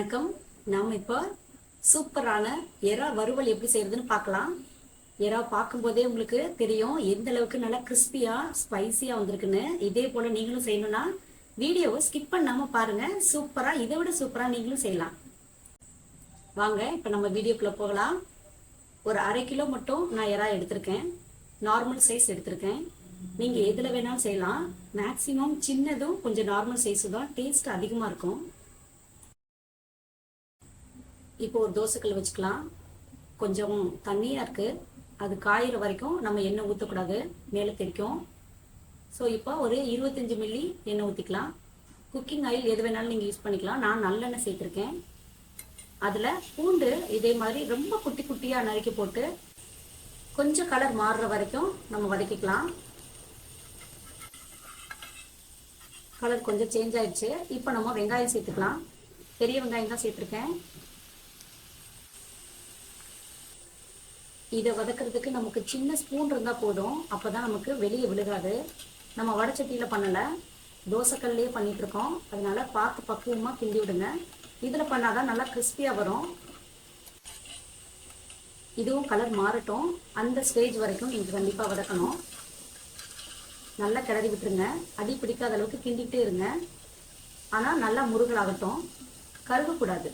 வணக்கம். நாம் இப்போ சூப்பரான எறா வறுவல் எப்படி செய்யறதுன்னு பார்க்கலாம். எறா பார்க்கும்போதே உங்களுக்கு தெரியும் எந்த அளவுக்கு நல்லா கிறிஸ்பியா ஸ்பைசியா வந்திருக்குன்னு. இதே போல நீங்களும் செய்யணும்னா வீடியோவை ஸ்கிப் பண்ணாம பாருங்க. சூப்பரா இதை விட சூப்பரா நீங்களும் செய்யலாம். வாங்க இப்போ நம்ம வீடியோக்குள்ள போகலாம். ஒரு அரை கிலோ மட்டும் நான் எறா எடுத்திருக்கேன். நார்மல் சைஸ் எடுத்திருக்கேன். நீங்க எதுல வேணாலும் செய்யலாம். மேக்சிமம் சின்னதும் கொஞ்சம் நார்மல் சைஸு தான். டேஸ்ட் அதிகமா இருக்கும். இப்போ ஒரு தோசைக்கல் வச்சுக்கலாம். கொஞ்சம் தண்ணியாக இருக்குது அது காயிற வரைக்கும் நம்ம எண்ணெய் ஊற்றக்கூடாது மேலே தெரிக்கும் ஸோ இப்போ ஒரு இருபத்தஞ்சி மில்லி எண்ணெய் ஊற்றிக்கலாம் குக்கிங் ஆயில் எது வேணாலும் நீங்கள் யூஸ் பண்ணிக்கலாம். நான் நல்லெண்ணெய் சேர்த்துருக்கேன். அதில் பூண்டு இதே மாதிரி ரொம்ப குட்டி குட்டியாக நறுக்கி போட்டு கொஞ்சம் கலர் மாறுற வரைக்கும் நம்ம வதக்கிக்கலாம். கலர் கொஞ்சம் சேஞ்ச் ஆயிடுச்சு. இப்போ நம்ம வெங்காயம் சேர்த்துக்கலாம். பெரிய வெங்காயம் தான் சேர்த்துருக்கேன். இதை வதக்கிறதுக்கு நமக்கு சின்ன ஸ்பூன் இருந்தால் போதும். அப்போ தான் நமக்கு வெளியே விழுகாது. நம்ம வடச்சட்டியில் பண்ணலை. தோசைக்கல்லையே பண்ணிகிட்ருக்கோம் அதனால் பார்த்து பக்குவமாக கிண்டி விடுங்க. இதில் பண்ணாதான் நல்லா கிறிஸ்பியாக வரும். இதுவும் கலர் மாறட்டும். அந்த ஸ்டேஜ் வரைக்கும் நீங்கள் கண்டிப்பாக வதக்கணும். நல்லா கிளறி விட்டுருங்க. அடி பிடிக்காத அளவுக்கு கிண்டிக்கிட்டே இருங்க. ஆனால் நல்லா முருகலாகட்டும். கருகக்கூடாது.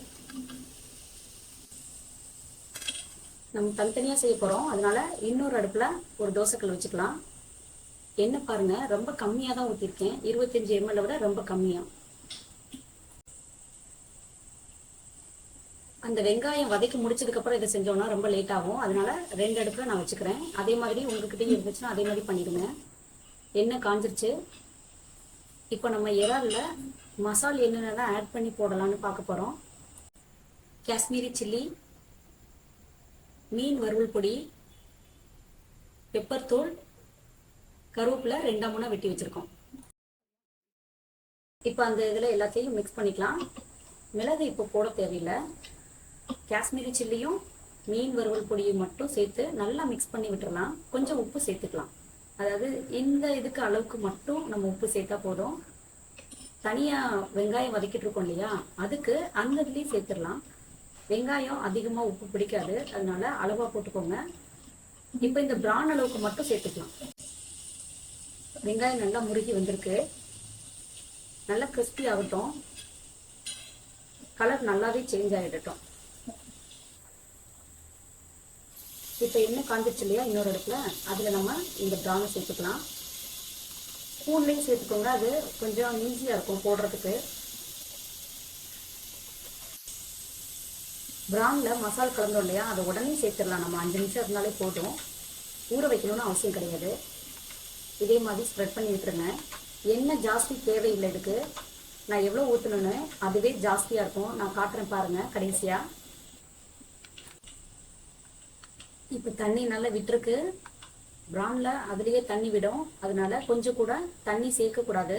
நம்ம தனித்தனியாக செய்ய போகிறோம் அதனால இன்னொரு அடுப்பில் ஒரு தோசைக்கல் வச்சுக்கலாம். எண்ணெய் பாருங்க ரொம்ப கம்மியாக தான் ஊற்றிருக்கேன் இருபத்தஞ்சி எம்எல்ல விட ரொம்ப கம்மியாக அந்த வெங்காயம் வதக்கி முடிச்சதுக்கப்புறம் இதை செஞ்சோம்னா ரொம்ப லேட் ஆகும். அதனால ரெண்டு அடுப்பில் நான் வச்சுக்கிறேன். அதே மாதிரி உங்ககிட்டயும் இருந்துச்சுன்னா அதே மாதிரி பண்ணிடுங்க. எண்ணெய் காஞ்சிருச்சு. இப்போ நம்ம இறாலில் மசால் என்னென்னலாம் ஆட் பண்ணி போடலான்னு பார்க்க போகிறோம் காஷ்மீரி சில்லி மீன் வறுவல் பொடி பெப்பர் தூள் கருவேப்பிலை ரெண்டாம் மூணா வெட்டி வச்சுருக்கோம். இப்போ அந்த இதில் எல்லாத்தையும் மிக்ஸ் பண்ணிக்கலாம். மிளகு இப்போ போட தேவையில்லை. காஷ்மீரி சில்லியும் மீன் வறுவல் பொடியும் மட்டும் சேர்த்து நல்லா மிக்ஸ் பண்ணி விட்டுறலாம். கொஞ்சம் உப்பு சேர்த்துக்கலாம். அதாவது இந்த இதுக்கு அளவுக்கு மட்டும் நம்ம உப்பு சேர்த்தா போதும். தனியாக வெங்காயம் வதக்கிட்டு இருக்கோம் இல்லையா? அதுக்கு அந்த இதுலேயும் சேர்த்துடலாம். வெங்காயம் அதிகமாக உப்பு பிடிக்காது. அதனால அளவாக போட்டுக்கோங்க. இப்போ இந்த பிரான் அளவுக்கு மட்டும் சேர்த்துக்கலாம். வெங்காயம் நல்லா முருகி வந்திருக்கு. நல்லா கிறிஸ்பி ஆகட்டும். கலர் நல்லாவே சேஞ்ச் ஆகிடட்டும் இப்போ என்ன காஞ்சிச்சு இல்லையா? இன்னொரு இடத்துல அதில் நம்ம இந்த பிரானை சேர்த்துக்கலாம். ஸ்பூன்லேயும் சேர்த்துக்கோங்க. அது கொஞ்சம் ஈஸியாக இருக்கும் போடுறதுக்கு. பிரானில் மசால் கலந்தோம் இல்லையா? அதை உடனே சேர்த்துடலாம். நம்ம அஞ்சு நிமிஷம் இருந்தாலே போதும். ஊற வைக்கணும்னு அவசியம் கிடையாது. இதே மாதிரி ஸ்ப்ரெட் பண்ணி விட்டுருங்க. எண்ணெய் ஜாஸ்தி தேவையில்லை இதுக்கு. நான் எவ்வளோ ஊற்றணுன்னு அதுவே ஜாஸ்தியாக இருக்கும். நான் காட்டுறேன் பாருங்கள் கடைசியாக இப்போ தண்ணி நல்லா விட்டுருக்கு. பிரானில் அதுலேயே தண்ணி விடும். அதனால கொஞ்சம் கூட தண்ணி சேர்க்கக்கூடாது.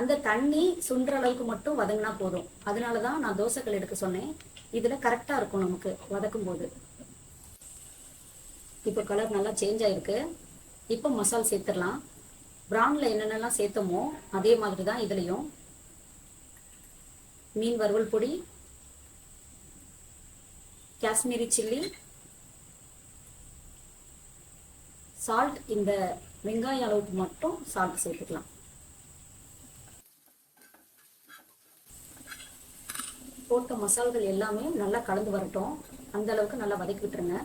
அந்த தண்ணி சுண்டுற அளவுக்கு மட்டும் வதங்கினா போதும். அதனால தான் நான் தோசைக்கல் எடுக்க சொன்னேன். இதில் கரெக்டாக இருக்கும் நமக்கு வதக்கும் போது இப்போ கலர் நல்லா சேஞ்ச் ஆகிருக்கு இப்போ மசால் சேர்த்துடலாம். பிரானில் என்னென்னலாம் சேர்த்தோமோ அதே மாதிரி தான் இதுலேயும். மீன் வறுவல் பொடி காஷ்மீரி சில்லி சால்ட் இந்த வெங்காய அளவுக்கு மட்டும் சால்ட் சேர்த்துக்கலாம். போட்ட மசால்கள் எல்லாமே நல்லா கலந்து வரட்டும். அந்த அளவுக்கு நல்லா வதக்கி விட்டுருங்க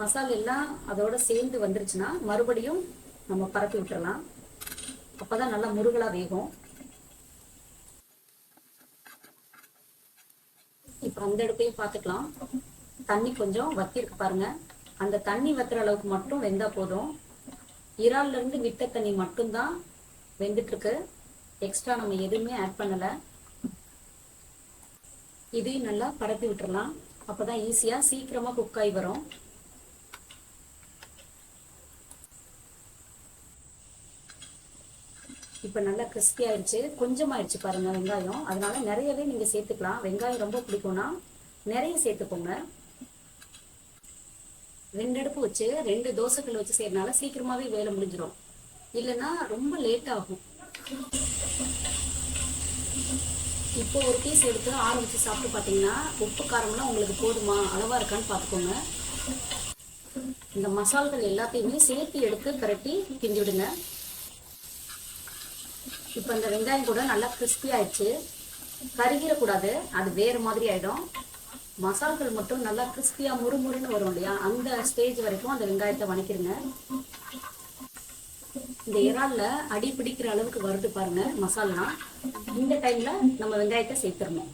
மசால் எல்லாம் அதோட சேர்ந்து வந்துருச்சுன்னா மறுபடியும் நம்ம பரப்பி விட்டுறலாம். அப்போதான் நல்லா முருகலா வேகும். இப்போ அந்த இடத்தையும் பார்த்துக்கலாம் தண்ணி கொஞ்சம் வத்திருக்கு பாருங்க. அந்த தண்ணி வத்துற அளவுக்கு மட்டும் வெந்தா போதும். இறால்ல இருந்து விட்ட தண்ணி மட்டும்தான் வெந்துட்டு இருக்கு எக்ஸ்ட்ரா நம்ம எதுவுமே ஆட் பண்ணல. இதையும் நல்லா பரப்பி விட்டுறலாம். அப்பதான் ஈஸியாக சீக்கிரமாக குக் ஆகி வரும். இப்போ நல்லா கிறிஸ்பி ஆயிடுச்சு கொஞ்சமாயிடுச்சு பாருங்க வெங்காயம். அதனால நிறையவே நீங்கள் சேர்த்துக்கலாம். வெங்காயம் ரொம்ப பிடிக்கும்னா நிறைய சேர்த்துக்கோங்க. ரெண்டு அடுப்பு வச்சு ரெண்டு தோசைகள் வச்சு செய்யறதுனால சீக்கிரமாகவே வேலை முடிஞ்சிடும் இல்லைன்னா ரொம்ப லேட் ஆகும். இப்போ ஒரு பீஸ் எடுத்து ஆற வச்சு சாப்பிட்டு பார்த்தீங்கன்னா உப்பு காரம்லாம் உங்களுக்கு போதுமா? அளவாக இருக்கான்னு பார்த்துக்கோங்க. இந்த மசால்கள் எல்லாத்தையுமே சேர்த்து எடுத்து பிரட்டி கிண்டி விடுங்க இப்போ இந்த வெங்காயம் கூட நல்லா கிறிஸ்பி ஆயிடுச்சு. கருகிடக்கூடாது. அது வேறு மாதிரி ஆகிடும் மசால்கள் மட்டும் நல்லா கிறிஸ்பியாக முறுமுறுன்னு வரும் இல்லையா? அந்த ஸ்டேஜ் வரைக்கும் அந்த வெங்காயத்தை வணக்கிடுங்க. இந்த இறால்ல அடி பிடிக்கிற அளவுக்கு வறுத்து பாருங்க மசாலா. இந்த டைம்ல நம்ம வெங்காயத்தை சேர்த்துடணும்.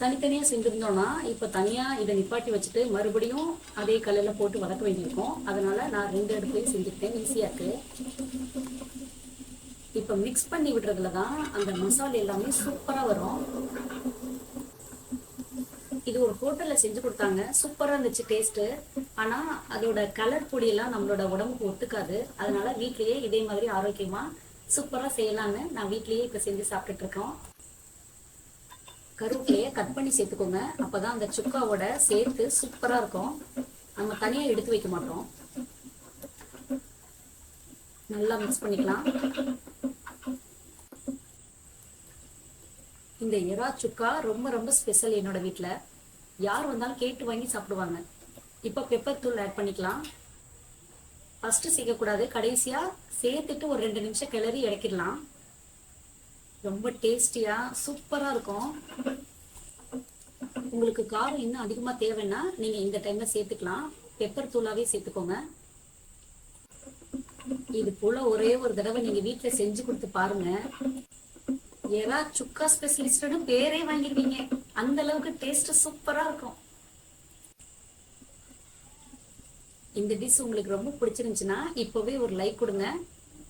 தனித்தனியாக செஞ்சுருந்தோம்னா இப்போ தனியாக இதை நிப்பாட்டி வச்சுட்டு மறுபடியும் அதே கல்லில் போட்டு வதக்க வேண்டியிருக்கும். அதனால் நான் ரெண்டு இடத்துலையும் செஞ்சுக்கிட்டேன். ஈஸியாக இருக்குது இப்போ மிக்ஸ் பண்ணி விடுறதுல தான் அந்த மசாலா எல்லாமே சூப்பராக வரும். இது ஒரு ஹோட்டல்ல செஞ்சு கொடுத்தாங்க. சூப்பரா இருந்துச்சு டேஸ்ட் ஆனா அதோட கலர் பொடியெல்லாம் நம்மளோட உடம்புக்கு ஒத்துக்காது. அதனால வீட்லயே இதே மாதிரி ஆரோக்கியமா சூப்பரா செய்யலாம்னு நான் வீட்லயே இப்ப செஞ்சு சாப்பிட்டுட்டு இருக்கோம் கருவேப்பிலைய கட் பண்ணி சேர்த்துக்கோங்க. அப்பதான் அந்த சுக்காவோட சேர்த்து சூப்பரா இருக்கும். நம்ம தனியா எடுத்து வைக்க மாட்டோம். நல்லா மிக்ஸ் பண்ணிக்கலாம். இந்த எறா சுக்கா ரொம்ப ரொம்ப ஸ்பெஷல் என்னோட வீட்டில் யார் வந்தாலும் கேட்டு வாங்கி சாப்பிடுவாங்க. இப்போ பெப்பர் தூள் ஆட் பண்ணிக்கலாம். ஃபஸ்ட்டு சேர்க்கக்கூடாது கடைசியாக சேர்த்துட்டு ஒரு ரெண்டு நிமிஷம் கிளறி இறக்கிடலாம். ரொம்ப டேஸ்டியாக சூப்பராக இருக்கும். உங்களுக்கு காரம் இன்னும் அதிகமாக தேவைன்னா நீங்கள் இந்த டைமில் சேர்த்துக்கலாம். பெப்பர் தூளாகவே சேர்த்துக்கோங்க. இது போல ஒரே ஒரு தடவை நீங்கள் வீட்டில் செஞ்சு கொடுத்து பாருங்க. எறா சுக்கா ஸ்பெஷலிஸ்ட்னு பேரே வாங்கிருவீங்க அந்த அளவுக்கு டேஸ்ட் சூப்பரா இருக்கும். இந்த டிஷ் உங்களுக்கு ரொம்ப பிடிச்சிருந்துச்சுன்னா இப்போவே ஒரு லைக் கொடுங்க.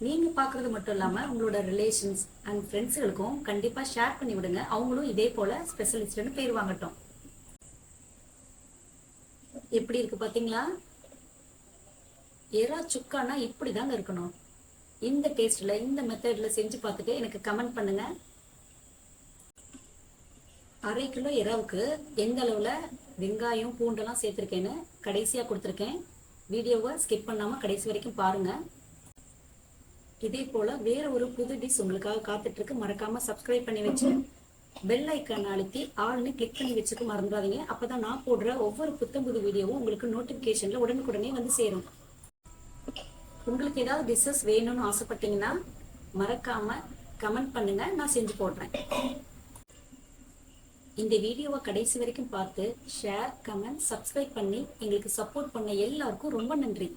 நீங்க பாக்குறது மட்டும் இல்லாம உங்களோட ரிலேஷன்ஸ் அண்ட் ஃப்ரெண்ட்ஸுகளுக்கும் கண்டிப்பா ஷேர் பண்ணி விடுங்க. அவங்களும் இதே போல ஸ்பெஷலிஸ்ட்னு பேர் வாங்கட்டும். எப்படி இருக்கு பாத்தீங்களா? எறா சுக்கானா இப்படிதாங்க இருக்கணும். இந்த டேஸ்ட்ல இந்த மெத்தட்ல செஞ்சு பார்த்துட்டு எனக்கு கமெண்ட் பண்ணுங்க. அரை கிலோ இரவுக்கு எந்த அளவில் வெங்காயம் பூண்டெல்லாம் சேர்த்துருக்கேன்னு கடைசியாக கொடுத்துருக்கேன். வீடியோவை ஸ்கிப் பண்ணாமல் கடைசி வரைக்கும் பாருங்கள் இதே போல் வேறு ஒரு புது டிஷ் உங்களுக்காக காத்துட்ருக்கு. மறக்காமல் சப்ஸ்கிரைப் பண்ணி வச்சு பெல் ஐக்கான் அழுத்தி ஆள்னு கிளிக் பண்ணி வச்சுக்க மறந்துடாதீங்க. அப்போ தான் நான் போடுற ஒவ்வொரு புத்தம் புது வீடியோவும் உங்களுக்கு நோட்டிஃபிகேஷனில் உடனுக்குடனே வந்து சேரும். உங்களுக்கு ஏதாவது டிஷ்ஷஸ் வேணும்னு ஆசைப்பட்டீங்கன்னா மறக்காமல் கமெண்ட் பண்ணுங்கள் நான் செஞ்சு போடுறேன். இந்த வீடியோவை கடைசி வரைக்கும் பார்த்து ஷேர் கமெண்ட் சப்ஸ்கிரைப் பண்ணி எங்களுக்கு சப்போர்ட் பண்ண எல்லாருக்கும் ரொம்ப நன்றி.